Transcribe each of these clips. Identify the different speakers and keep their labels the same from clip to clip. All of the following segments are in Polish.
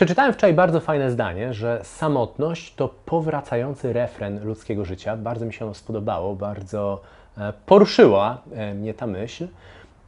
Speaker 1: Przeczytałem wczoraj bardzo fajne zdanie, że samotność to powracający refren ludzkiego życia. Bardzo mi się ono spodobało, bardzo e, poruszyła e, mnie ta myśl.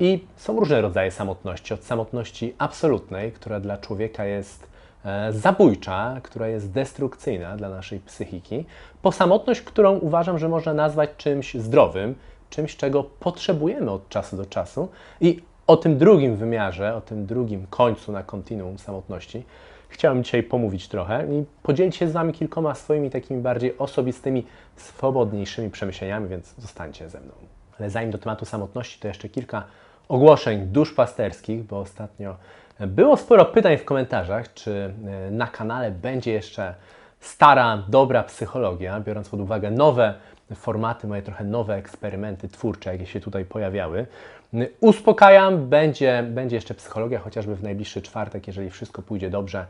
Speaker 1: I są różne rodzaje samotności. Od samotności absolutnej, która dla człowieka jest e, zabójcza, która jest destrukcyjna dla naszej psychiki, po samotność, którą uważam, że można nazwać czymś zdrowym, czymś, czego potrzebujemy od czasu do czasu. I o tym drugim wymiarze, o tym drugim końcu na kontinuum samotności chciałem dzisiaj pomówić trochę i podzielić się z Wami kilkoma swoimi takimi bardziej osobistymi, swobodniejszymi przemyśleniami, więc zostańcie ze mną. Ale zanim do tematu samotności, to jeszcze kilka ogłoszeń duszpasterskich, bo ostatnio było sporo pytań w komentarzach, czy e, na kanale będzie jeszcze stara, dobra psychologia, biorąc pod uwagę nowe formaty, moje trochę nowe eksperymenty twórcze, jakie się tutaj pojawiały. Uspokajam, będzie, będzie jeszcze psychologia, chociażby w najbliższy czwartek, jeżeli wszystko pójdzie dobrze,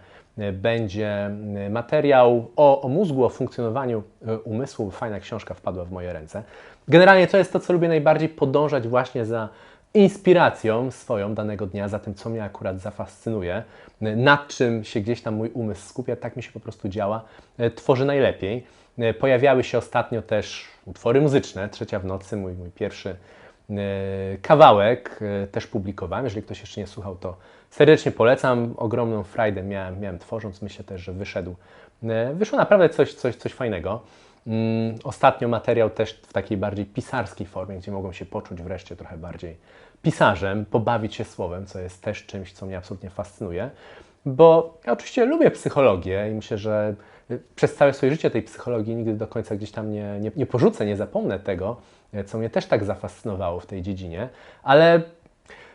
Speaker 1: będzie materiał o, o mózgu, o funkcjonowaniu e, umysłu. Fajna książka wpadła w moje ręce. Generalnie to jest to, co lubię najbardziej podążać właśnie za inspiracją swoją danego dnia, za tym, co mnie akurat zafascynuje, nad czym się gdzieś tam mój umysł skupia, tak mi się po prostu działa, e, tworzy najlepiej. E, pojawiały się ostatnio też utwory muzyczne, Trzecia w nocy, mój, mój pierwszy kawałek też publikowałem. Jeżeli ktoś jeszcze nie słuchał, to serdecznie polecam. Ogromną frajdę miałem, miałem tworząc. Myślę też, że wyszedł. Wyszło naprawdę coś, coś, coś fajnego. Mm, ostatnio materiał też w takiej bardziej pisarskiej formie, gdzie mogą się poczuć wreszcie trochę bardziej pisarzem, pobawić się słowem, co jest też czymś, co mnie absolutnie fascynuje. Bo ja oczywiście lubię psychologię i myślę, że y, przez całe swoje życie tej psychologii nigdy do końca gdzieś tam nie, nie, nie porzucę, nie zapomnę tego, y, co mnie też tak zafascynowało w tej dziedzinie, ale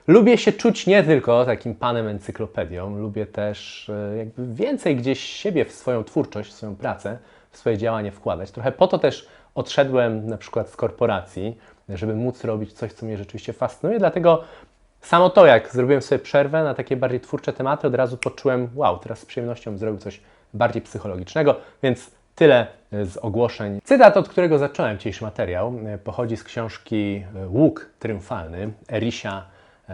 Speaker 1: lubię się czuć nie tylko takim panem encyklopedią, lubię też y, jakby więcej gdzieś siebie w swoją twórczość, w swoją pracę w swoje działanie wkładać. Trochę po to też odszedłem na przykład z korporacji, żeby móc robić coś, co mnie rzeczywiście fascynuje. Dlatego samo to, jak zrobiłem sobie przerwę na takie bardziej twórcze tematy, od razu poczułem, wow, teraz z przyjemnością zrobił coś bardziej psychologicznego, więc tyle z ogłoszeń. Cytat, od którego zacząłem dzisiejszy materiał, pochodzi z książki Łuk Triumfalny Erisia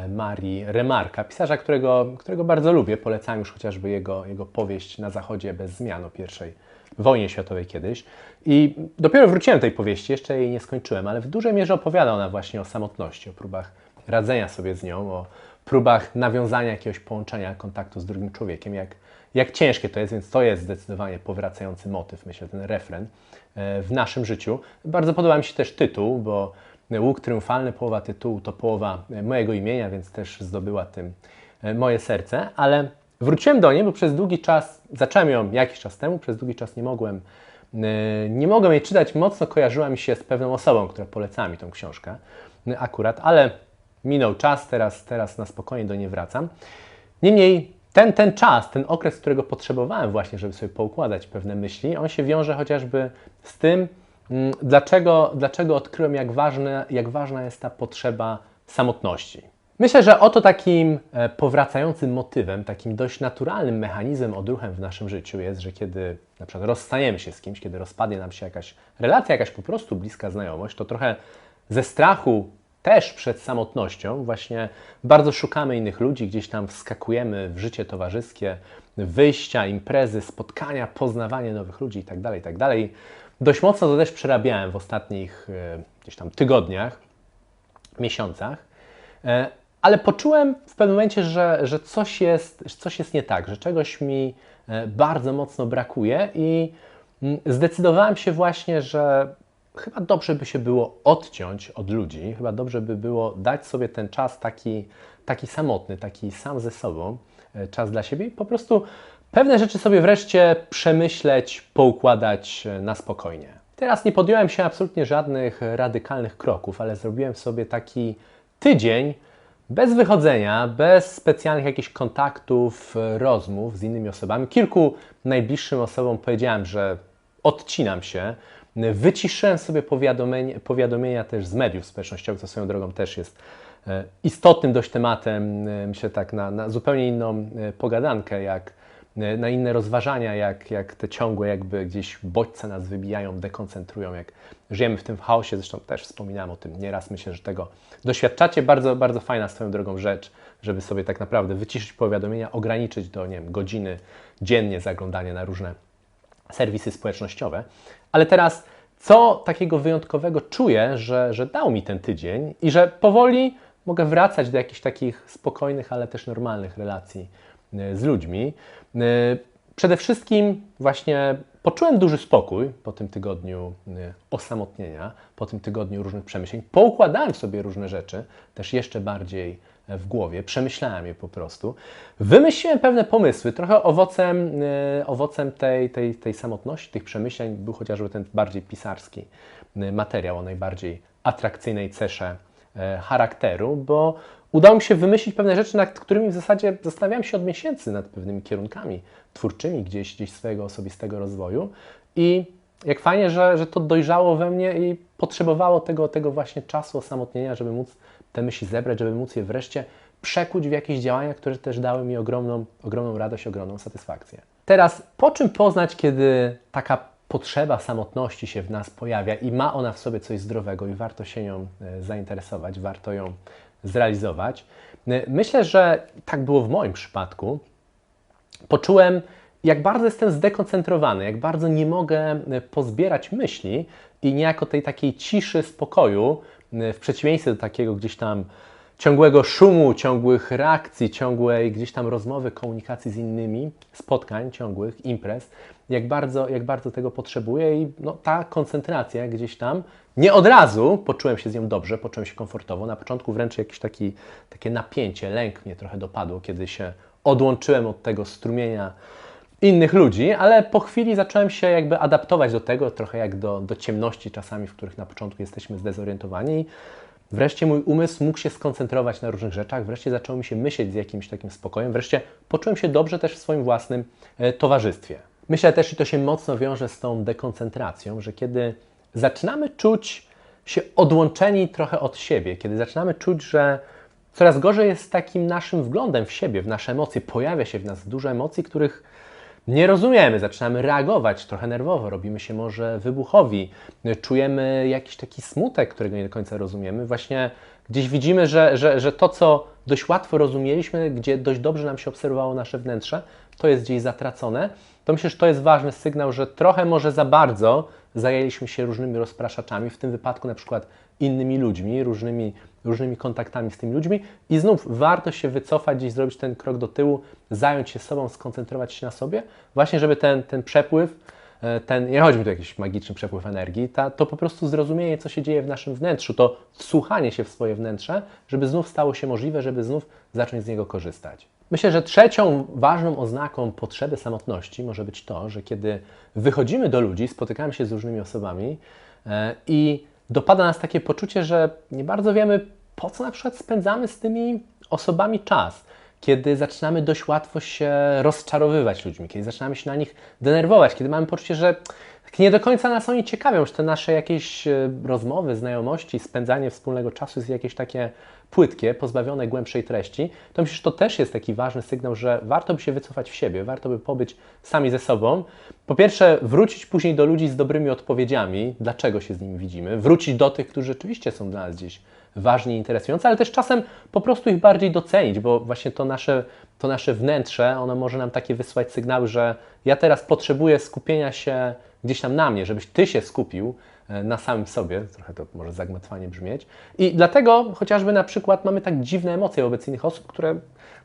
Speaker 1: Marii Remarka, pisarza, którego, którego bardzo lubię. Polecam już chociażby jego, jego powieść Na Zachodzie bez zmian o pierwszej wojnie światowej kiedyś. I dopiero wróciłem do tej powieści, jeszcze jej nie skończyłem, ale w dużej mierze opowiada ona właśnie o samotności, o próbach radzenia sobie z nią, o próbach nawiązania jakiegoś połączenia, kontaktu z drugim człowiekiem, jak, jak ciężkie to jest, więc to jest zdecydowanie powracający motyw, myślę, ten refren e, w naszym życiu. Bardzo podoba mi się też tytuł, bo Łuk Triumfalny, połowa tytułu to połowa mojego imienia, więc też zdobyła tym e, moje serce, ale Wróciłem do niej, bo przez długi czas, zacząłem ją jakiś czas temu, przez długi czas nie mogłem, e, nie mogłem jej czytać, mocno kojarzyła mi się z pewną osobą, która polecała mi tą książkę e, akurat, ale minął czas, teraz, teraz na spokojnie do niej wracam. Niemniej ten, ten czas, ten okres, którego potrzebowałem właśnie, żeby sobie poukładać pewne myśli, on się wiąże chociażby z tym, mm, dlaczego, dlaczego odkryłem, jak, ważne, jak ważna jest ta potrzeba samotności. Myślę, że oto takim e, powracającym motywem, takim dość naturalnym mechanizmem, odruchem w naszym życiu jest, że kiedy na przykład rozstajemy się z kimś, kiedy rozpadnie nam się jakaś relacja, jakaś po prostu bliska znajomość, to trochę ze strachu też przed samotnością właśnie bardzo szukamy innych ludzi, gdzieś tam wskakujemy w życie towarzyskie, wyjścia, imprezy, spotkania, poznawanie nowych ludzi itd., tak itd. Tak dość mocno to też przerabiałem w ostatnich e, gdzieś tam tygodniach, miesiącach. E, ale poczułem w pewnym momencie, że, że coś, jest, coś jest nie tak, że czegoś mi e, bardzo mocno brakuje i mm, zdecydowałem się właśnie, że chyba dobrze by się było odciąć od ludzi, chyba dobrze by było dać sobie ten czas taki, taki samotny, taki sam ze sobą, e, czas dla siebie i po prostu pewne rzeczy sobie wreszcie przemyśleć, poukładać e, na spokojnie. Teraz nie podjąłem się absolutnie żadnych radykalnych kroków, ale zrobiłem sobie taki tydzień, bez wychodzenia, bez specjalnych jakichś kontaktów, rozmów z innymi osobami. Kilku najbliższym osobom powiedziałem, że odcinam się. Wyciszyłem sobie powiadomienia, powiadomienia też z mediów społecznościowych, co swoją drogą też jest e, istotnym dość tematem, e, myślę tak na, na zupełnie inną e, pogadankę, jak na inne rozważania, jak, jak te ciągłe jakby gdzieś bodźce nas wybijają, dekoncentrują, jak żyjemy w tym chaosie, zresztą też wspominałem o tym nieraz, myślę, że tego doświadczacie, bardzo, bardzo fajna swoją drogą rzecz, żeby sobie tak naprawdę wyciszyć powiadomienia, ograniczyć do, nie wiem, godziny dziennie zaglądanie na różne serwisy społecznościowe. Ale teraz, co takiego wyjątkowego czuję, że, że dał mi ten tydzień i że powoli mogę wracać do jakichś takich spokojnych, ale też normalnych relacji e, z ludźmi. E, przede wszystkim właśnie poczułem duży spokój po tym tygodniu e, osamotnienia, po tym tygodniu różnych przemyśleń. Poukładałem sobie różne rzeczy, też jeszcze bardziej w głowie, przemyślałem je po prostu. Wymyśliłem pewne pomysły, trochę owocem, owocem tej, tej, tej samotności, tych przemyśleń był chociażby ten bardziej pisarski materiał o najbardziej atrakcyjnej cesze E, charakteru, bo udało mi się wymyślić pewne rzeczy, nad którymi w zasadzie zastanawiałem się od miesięcy nad pewnymi kierunkami twórczymi gdzieś, gdzieś swojego osobistego rozwoju. I jak fajnie, że, że to dojrzało we mnie i potrzebowało tego, tego właśnie czasu osamotnienia, żeby móc te myśli zebrać, żeby móc je wreszcie przekuć w jakieś działania, które też dały mi ogromną, ogromną radość, ogromną satysfakcję. Teraz, po czym poznać, kiedy taka potrzeba samotności się w nas pojawia i ma ona w sobie coś zdrowego i warto się nią e, zainteresować, warto ją zrealizować. E, myślę, że tak było w moim przypadku. Poczułem, jak bardzo jestem zdekoncentrowany, jak bardzo nie mogę e, pozbierać myśli i niejako tej takiej ciszy, spokoju, w przeciwieństwie do takiego gdzieś tam ciągłego szumu, ciągłych reakcji, ciągłej gdzieś tam rozmowy, komunikacji z innymi, spotkań ciągłych, imprez, jak bardzo, jak bardzo tego potrzebuję i no, ta koncentracja gdzieś tam, nie od razu poczułem się z nią dobrze, poczułem się komfortowo, na początku wręcz jakieś taki, takie napięcie, lęk mnie trochę dopadło, kiedy się odłączyłem od tego strumienia innych ludzi, ale po chwili zacząłem się jakby adaptować do tego, trochę jak do, do ciemności czasami, w których na początku jesteśmy zdezorientowani Wreszcie mój umysł mógł się skoncentrować na różnych rzeczach, wreszcie zaczął mi się myśleć z jakimś takim spokojem, wreszcie poczułem się dobrze też w swoim własnym e, towarzystwie. Myślę też, i to się mocno wiąże z tą dekoncentracją, że kiedy zaczynamy czuć się odłączeni trochę od siebie, kiedy zaczynamy czuć, że coraz gorzej jest z takim naszym wglądem w siebie, w nasze emocje, pojawia się w nas dużo emocji, których nie rozumiemy, zaczynamy reagować trochę nerwowo, robimy się może wybuchowi, czujemy jakiś taki smutek, którego nie do końca rozumiemy. Właśnie gdzieś widzimy, że, że, że to, co dość łatwo rozumieliśmy, gdzie dość dobrze nam się obserwowało nasze wnętrze, to jest gdzieś zatracone. To myślę, że to jest ważny sygnał, że trochę może za bardzo zajęliśmy się różnymi rozpraszaczami, w tym wypadku na przykład innymi ludźmi, różnymi, różnymi kontaktami z tymi ludźmi i znów warto się wycofać, gdzieś zrobić ten krok do tyłu, zająć się sobą, skoncentrować się na sobie, właśnie żeby ten, ten przepływ, e, ten, nie chodzi mi tu o jakiś magiczny przepływ energii, ta, to po prostu zrozumienie, co się dzieje w naszym wnętrzu, to wsłuchanie się w swoje wnętrze, żeby znów stało się możliwe, żeby znów zacząć z niego korzystać. Myślę, że trzecią ważną oznaką potrzeby samotności może być to, że kiedy wychodzimy do ludzi, spotykamy się z różnymi osobami e, i dopada nas takie poczucie, że nie bardzo wiemy, po co na przykład spędzamy z tymi osobami czas. Kiedy zaczynamy dość łatwo się rozczarowywać ludźmi, kiedy zaczynamy się na nich denerwować, kiedy mamy poczucie, że nie do końca nas oni ciekawią, że te nasze jakieś e, rozmowy, znajomości, spędzanie wspólnego czasu jest jakieś takie płytkie, pozbawione głębszej treści, to myślę, że to też jest taki ważny sygnał, że warto by się wycofać w siebie, warto by pobyć sami ze sobą. Po pierwsze, wrócić później do ludzi z dobrymi odpowiedziami, dlaczego się z nimi widzimy, wrócić do tych, którzy rzeczywiście są dla nas gdzieś ważni interesujący, ale też czasem po prostu ich bardziej docenić, bo właśnie to nasze, to nasze wnętrze, ono może nam takie wysłać sygnały, że ja teraz potrzebuję skupienia się gdzieś tam na mnie, żebyś Ty się skupił e, na samym sobie, trochę to może zagmatwanie brzmieć. I dlatego chociażby na przykład mamy tak dziwne emocje wobec innych osób, które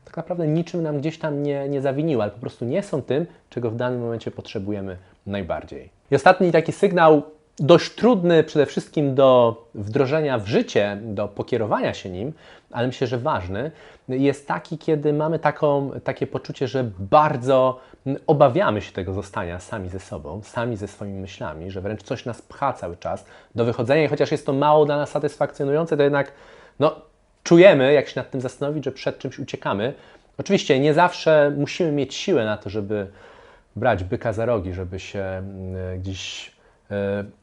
Speaker 1: tak naprawdę niczym nam gdzieś tam nie, nie zawiniły, ale po prostu nie są tym, czego w danym momencie potrzebujemy najbardziej. I ostatni taki sygnał, dość trudny przede wszystkim do wdrożenia w życie, do pokierowania się nim, ale myślę, że ważny, jest taki, kiedy mamy taką, takie poczucie, że bardzo obawiamy się tego zostania sami ze sobą, sami ze swoimi myślami, że wręcz coś nas pcha cały czas do wychodzenia i chociaż jest to mało dla nas satysfakcjonujące, to jednak no, czujemy, jak się nad tym zastanowić, że przed czymś uciekamy. Oczywiście nie zawsze musimy mieć siłę na to, żeby brać byka za rogi, żeby się mm, gdzieś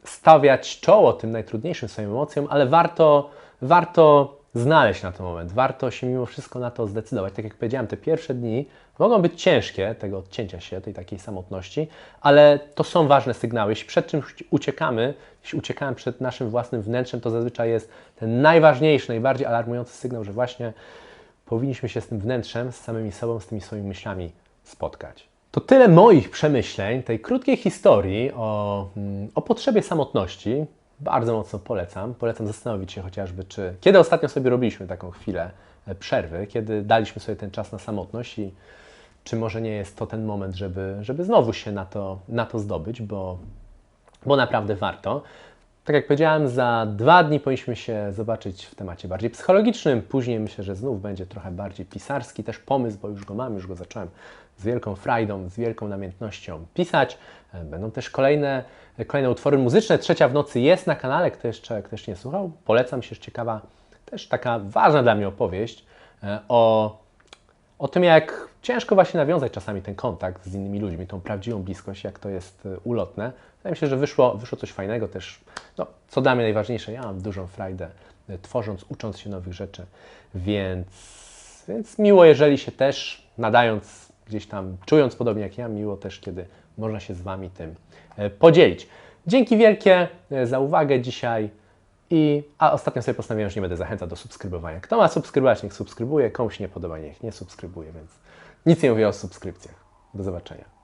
Speaker 1: stawiać czoło tym najtrudniejszym swoim emocjom, ale warto, warto znaleźć na ten moment. Warto się mimo wszystko na to zdecydować. Tak jak powiedziałem, te pierwsze dni mogą być ciężkie, tego odcięcia się, tej takiej samotności, ale to są ważne sygnały. Jeśli przed czymś uciekamy, jeśli uciekamy przed naszym własnym wnętrzem, to zazwyczaj jest ten najważniejszy, najbardziej alarmujący sygnał, że właśnie powinniśmy się z tym wnętrzem, z samymi sobą, z tymi swoimi myślami spotkać. To tyle moich przemyśleń, tej krótkiej historii o, mm, o potrzebie samotności. Bardzo mocno polecam. Polecam zastanowić się chociażby, czy kiedy ostatnio sobie robiliśmy taką chwilę e, przerwy, kiedy daliśmy sobie ten czas na samotność i czy może nie jest to ten moment, żeby, żeby znowu się na to, na to zdobyć, bo, bo naprawdę warto. Tak jak powiedziałem, za dwa dni powinniśmy się zobaczyć w temacie bardziej psychologicznym. Później myślę, że znów będzie trochę bardziej pisarski też pomysł, bo już go mam, już go zacząłem z wielką frajdą, z wielką namiętnością pisać. E, Będą też kolejne, kolejne utwory muzyczne. Trzecia w nocy jest na kanale, kto jeszcze, kto jeszcze nie słuchał. Polecam się, ciekawa, też taka ważna dla mnie opowieść e, o, o tym, jak ciężko właśnie nawiązać czasami ten kontakt z innymi ludźmi, tą prawdziwą bliskość, jak to jest e, ulotne. Wydaje mi się, że wyszło, wyszło coś fajnego też, no, co dla mnie najważniejsze, ja mam dużą frajdę e, tworząc, ucząc się nowych rzeczy, więc, więc miło, jeżeli się też nadając gdzieś tam, czując podobnie jak ja, miło też, kiedy można się z Wami tym e, podzielić. Dzięki wielkie e, za uwagę dzisiaj. I, a ostatnio sobie postanowiłem, że nie będę zachęcał do subskrybowania. Kto ma subskrybować, niech subskrybuje, komuś nie podoba, niech nie subskrybuje, więc nic nie mówię o subskrypcjach. Do zobaczenia.